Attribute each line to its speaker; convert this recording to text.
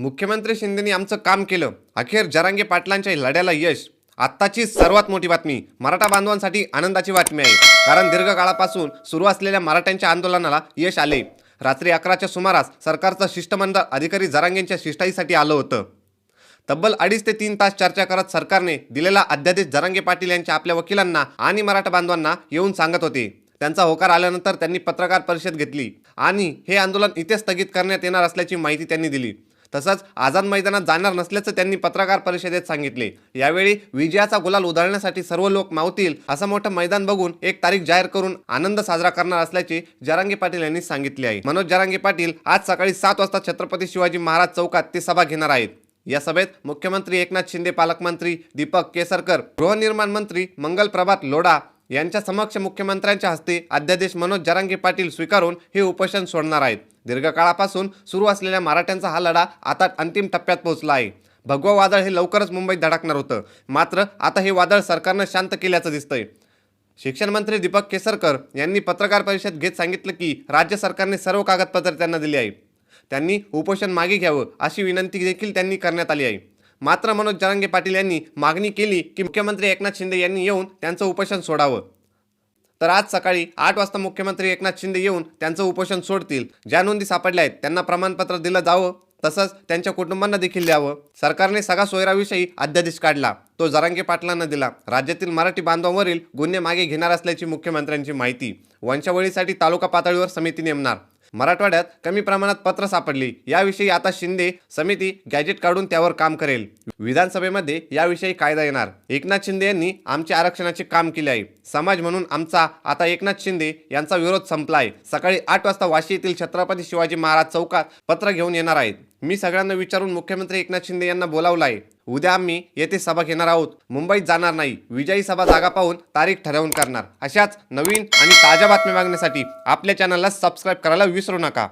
Speaker 1: मुख्यमंत्री शिंदेनी आमचं काम केलं. अखेर जरांगे पाटलांच्या लढ्याला यश. आत्ताची सर्वात मोठी बातमी मराठा बांधवांसाठी आनंदाची बातमी आहे. कारण दीर्घकाळापासून सुरू असलेल्या मराठ्यांच्या आंदोलनाला यश आले. रात्री अकराच्या सुमारास सरकारचं शिष्टमंडळ अधिकारी जरांगेंच्या शिष्टाईसाठी आलं होतं. तब्बल अडीच ते तीन तास चर्चा करत सरकारने दिलेला अध्यादेश जरांगे पाटील यांच्या आपल्या वकिलांना आणि मराठा बांधवांना येऊन सांगत होते. त्यांचा होकार आल्यानंतर त्यांनी पत्रकार परिषद घेतली. आणि हे आंदोलन इथे स्थगित करण्यात येणार असल्याची माहिती त्यांनी दिली. तसंच आझाद मैदानात जाणार नसल्याचं त्यांनी पत्रकार परिषदेत सांगितले. यावेळी विजयाचा गुलाल उधळण्यासाठी सर्व लोक मावतील असं मोठं मैदान बघून एक तारीख जाहीर करून आनंद साजरा करणार असल्याचे जरांगे पाटील यांनी सांगितले आहे. मनोज जरांगे पाटील आज सकाळी सात वाजता छत्रपती शिवाजी महाराज चौकात ते सभा घेणार आहेत. या सभेत मुख्यमंत्री एकनाथ शिंदे पालकमंत्री दीपक केसरकर गृहनिर्माण मंत्री मंगल प्रभात लोढा यांच्या समक्ष मुख्यमंत्र्यांच्या हस्ते अध्यादेश मनोज जरांगे पाटील स्वीकारून हे उपोषण सोडणार आहेत. दीर्घकाळापासून सुरू असलेल्या मराठ्यांचा हा लढा आता अंतिम टप्प्यात पोहोचला आहे. भगवा वादळ हे लवकरच मुंबईत धडकणार होतं. मात्र आता हे वादळ सरकारनं शांत केल्याचं दिसतंय. शिक्षण मंत्री दीपक केसरकर यांनी पत्रकार परिषद घेत सांगितलं की राज्य सरकारने सर्व कागदपत्रे त्यांना दिली आहे त्यांनी उपोषण मागे घ्यावं अशी विनंती देखील त्यांनी करण्यात आली आहे. मात्र मनोज जरांगे पाटील यांनी मागणी केली की मुख्यमंत्री एकनाथ शिंदे यांनी येऊन त्यांचं उपोषण सोडावं. तर आज सकाळी आठ वाजता मुख्यमंत्री एकनाथ शिंदे येऊन त्यांचं उपोषण सोडतील. ज्या नोंदी सापडल्या आहेत त्यांना प्रमाणपत्र दिलं जावं तसंच त्यांच्या कुटुंबांना देखील द्यावं. सरकारने सगळा सोयराविषयी अध्यादेश काढला. तो जरांगे पाटलांना दिला. राज्यातील मराठी बांधवांवरील गुन्हे मागे घेणार असल्याची मुख्यमंत्र्यांची माहिती. वंशावळीसाठी तालुका पातळीवर समिती नेमणार. मराठवाड्यात कमी प्रमाणात पत्र सापडली. याविषयी आता शिंदे समिती गॅजेट काढून त्यावर काम करेल. विधानसभेमध्ये याविषयी कायदा येणार. एकनाथ शिंदे यांनी आमच्या आरक्षणाचे काम केले आहे. समाज म्हणून आमचा आता एकनाथ शिंदे यांचा विरोध संपला आहे. सकाळी आठ वाजता वाशी येथील छत्रपती शिवाजी महाराज चौकात पत्र घेऊन येणार आहेत. मी सगळ्यांना विचारून मुख्यमंत्री एकनाथ शिंदे यांना बोलावलं आहे. उद्या आम्ही येथे सभा घेणार आहोत. मुंबईत जाणार नाही. विजयी सभा जागा पाहून तारीख ठरवून करणार. अशाच नवीन आणि ताज्या बातम्या मागण्यासाठी आपल्या चॅनलला सबस्क्राईब करायला विसरू नका.